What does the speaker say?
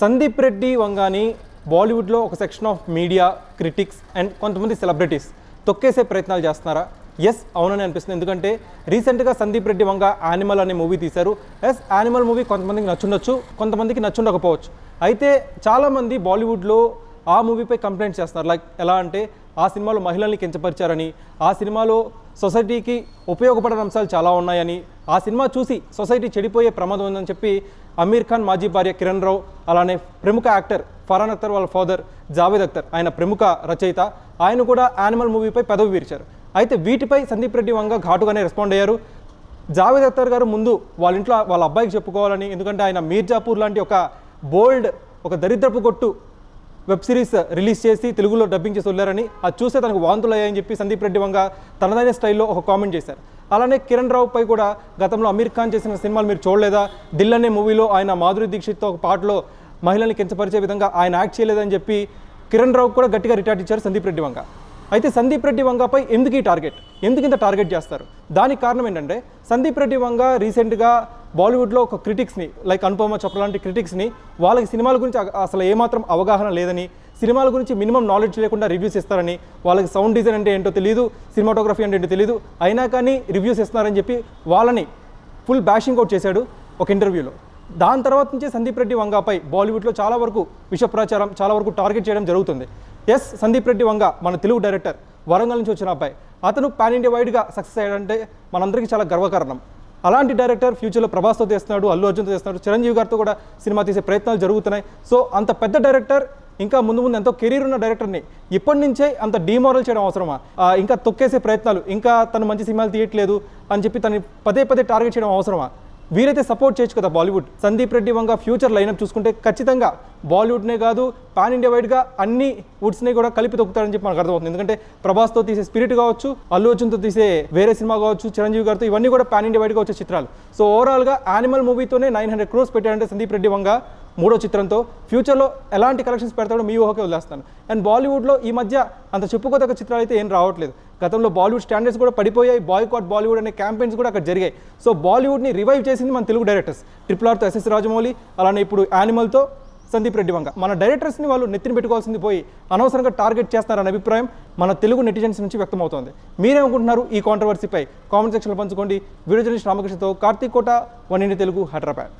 సందీప్ రెడ్డి వంగాని బాలీవుడ్లో ఒక section of media critics and కొంతమంది సెలబ్రిటీస్ తొక్కేసే ప్రయత్నాలు చేస్తున్నారా? ఎస్ అవునని అనిపిస్తుంది. ఎందుకంటే రీసెంట్గా సందీప్ రెడ్డి వంగ యానిమల్ అనే మూవీ తీశారు. ఎస్ యానిమల్ మూవీ కొంతమందికి నచ్చుండొచ్చు కొంతమందికి నచ్చుండకపోవచ్చు. అయితే చాలామంది బాలీవుడ్లో ఆ మూవీపై కంప్లైంట్ చేస్తున్నారు. లైక్ ఎలా అంటే ఆ సినిమాలో మహిళల్ని కించపరిచారని ఆ సినిమాలో సొసైటీకి ఉపయోగపడని అంశాలు చాలా ఉన్నాయని ఆ సినిమా చూసి సొసైటీ చెడిపోయే ప్రమాదం ఉందని చెప్పి అమీర్ ఖాన్ మాజీ భార్య కిరణ్ రావు అలానే ప్రముఖ యాక్టర్ ఫరాన్ అఖ్తర్ వాళ్ళ ఫాదర్ జావేద్ అఖ్తర్ ఆయన ప్రముఖ రచయిత ఆయన కూడా యానిమల్ మూవీపై పెదవి వీర్చారు. అయితే వీటిపై సందీప్ రెడ్డి వంగ ఘాటుగానే రెస్పాండ్ అయ్యారు. జావేద్ అఖ్తర్ గారు ముందు వాళ్ళ ఇంట్లో వాళ్ళ అబ్బాయికి చెప్పుకోవాలని ఎందుకంటే ఆయన మీర్జాపూర్ లాంటి ఒక బోల్డ్ ఒక దరిద్రపు కొట్టు వెబ్ సిరీస్ రిలీజ్ చేసి తెలుగులో డబ్బింగ్ చేసి వెళ్ళారని అది చూస్తే తనకు వాంతులు అయ్యాయని చెప్పి సందీప్ రెడ్డి వంగ తనదైన స్టైల్లో ఒక కామెంట్ చేశారు. అలానే కిరణ్ రావు పై కూడా గతంలో అమీర్ ఖాన్ చేసిన సినిమాలు మీరు చూడలేదా? దిల్ అనే మూవీలో ఆయన మాధురి దీక్షిత్తో ఒక పాటలో మహిళల్ని కించపరిచే విధంగా ఆయన యాక్ట్ చేయలేదని చెప్పి కిరణ్ రావు కూడా గట్టిగా రిటార్ట్ ఇచ్చారు సందీప్ రెడ్డి వంగ. అయితే సందీప్ రెడ్డి వంగపై ఎందుకు ఈ టార్గెట్? ఎందుకు ఇంత టార్గెట్ చేస్తారు? దానికి కారణం ఏంటంటే సందీప్ రెడ్డి వంగ రీసెంట్గా బాలీవుడ్లో ఒక క్రిటిక్స్ని లైక్ అనుపమ చోప్రా లాంటి క్రిటిక్స్ని వాళ్ళకి సినిమాల గురించి అసలు ఏమాత్రం అవగాహన లేదని సినిమాల గురించి మినిమం నాలెడ్జ్ లేకుండా రివ్యూస్ ఇస్తారని వాళ్ళకి సౌండ్ డిజైన్ అంటే ఏంటో తెలియదు సినిమాటోగ్రఫీ అంటే ఏంటో తెలియదు అయినా కానీ రివ్యూస్ ఇస్తున్నారని చెప్పి వాళ్ళని ఫుల్ బ్యాషింగ్ అవుట్ చేశాడు ఒక ఇంటర్వ్యూలో. దాని తర్వాత నుంచే సందీప్ రెడ్డి వంగపై బాలీవుడ్లో చాలా వరకు విష ప్రచారం చాలా వరకు టార్గెట్ చేయడం జరుగుతుంది. ఎస్ సందీప్ రెడ్డి వంగ మన తెలుగు డైరెక్టర్ వరంగల్ నుంచి వచ్చిన అబ్బాయి. అతను పాన్ ఇండియా వైడ్గా సక్సెస్ అయ్యాడంటే మనందరికీ చాలా గర్వకారణం. అలాంటి డైరెక్టర్ ఫ్యూచర్లో ప్రభాస్తో తీస్తున్నాడు అల్లు అర్జున్తో తీస్తున్నాడు చిరంజీవి గారితో కూడా సినిమా తీసే ప్రయత్నాలు జరుగుతున్నాయి. సో అంత పెద్ద డైరెక్టర్ ఇంకా ముందు ముందు ఎంతో కెరీర్ ఉన్న డైరెక్టర్ని ఇప్పటి నుంచే అంత డీమోరల్ చేయడం అవసరమా? ఇంకా తొక్కేసే ప్రయత్నాలు ఇంకా తను మంచి సినిమాలు తీయట్లేదు అని చెప్పి తను పదే పదే టార్గెట్ చేయడం అవసరమా? వీరైతే సపోర్ట్ చేయొచ్చు కదా Bollywood Sandeep Reddy Vanga future lineup చూసుకుంటే ఖచ్చితంగా బాలీవుడ్నే కాదు పాన్ ఇండియా వైడ్గా అన్ని వుడ్స్ని కూడా కలిపి తొక్కుతారని చెప్పి మనకు అర్థమవుతుంది. ఎందుకంటే ప్రభాస్తో తీసే స్పిరిట్ కావచ్చు అల్లు అర్జున్తో తీసే వేరే సినిమా కావచ్చు చిరంజీవి గారితో ఇవన్నీ కూడా పాన్ ఇండియా వైడ్గా వచ్చే చిత్రాలు. సో ఓవరాల్గా యానిమల్ మూవీతోనే నైన్ హండ్రెడ్ క్రోర్స్ పెట్టాడంటే సందీప్ రెడ్డి వంగ మూడో చిత్రంతో ఫ్యూచర్లో ఎలాంటి కలెక్షన్స్ పెడతాడో మీ ఊహకే వదిలేస్తాను అండ్ బాలీవుడ్లో ఈ మధ్య అంత చెప్పుకోదగ్గ చిత్రాలు అయితే ఏం రావట్లేదు. గతంలో బాలీవుడ్ స్టాండర్డ్స్ కూడా పడిపోయాయి. బాయ్కాట్ బాలీవుడ్ అనే క్యాంపెయిన్స్ కూడా అక్కడ జరిగాయి. సో బాలీవుడ్ని రివైవ్ చేసింది మన తెలుగు డైరెక్టర్స్. ట్రిపుల్ ఆర్తో ఎస్ఎస్ రాజమౌళి అలానే ఇప్పుడు యానిమల్తో సందీప్ రెడ్డి వంగ. మన డైరెక్టర్స్ని వాళ్ళు నెత్తిని పెట్టుకోవాల్సింది పోయి అనవసరంగా టార్గెట్ చేస్తున్నారనే అభిప్రాయం మన తెలుగు నెటిజన్స్ నుంచి వ్యక్తమవుతోంది. మీరేమనుకుంటున్నారు ఈ కాంట్రవర్సీపై కామెంట్ సెక్షన్లో పంచుకోండి. వీడియో జర్నలిస్ట్ రామకృష్ణతో కార్తీక్ కోట వన్ ఇండి తెలుగు హైదరాబాద్.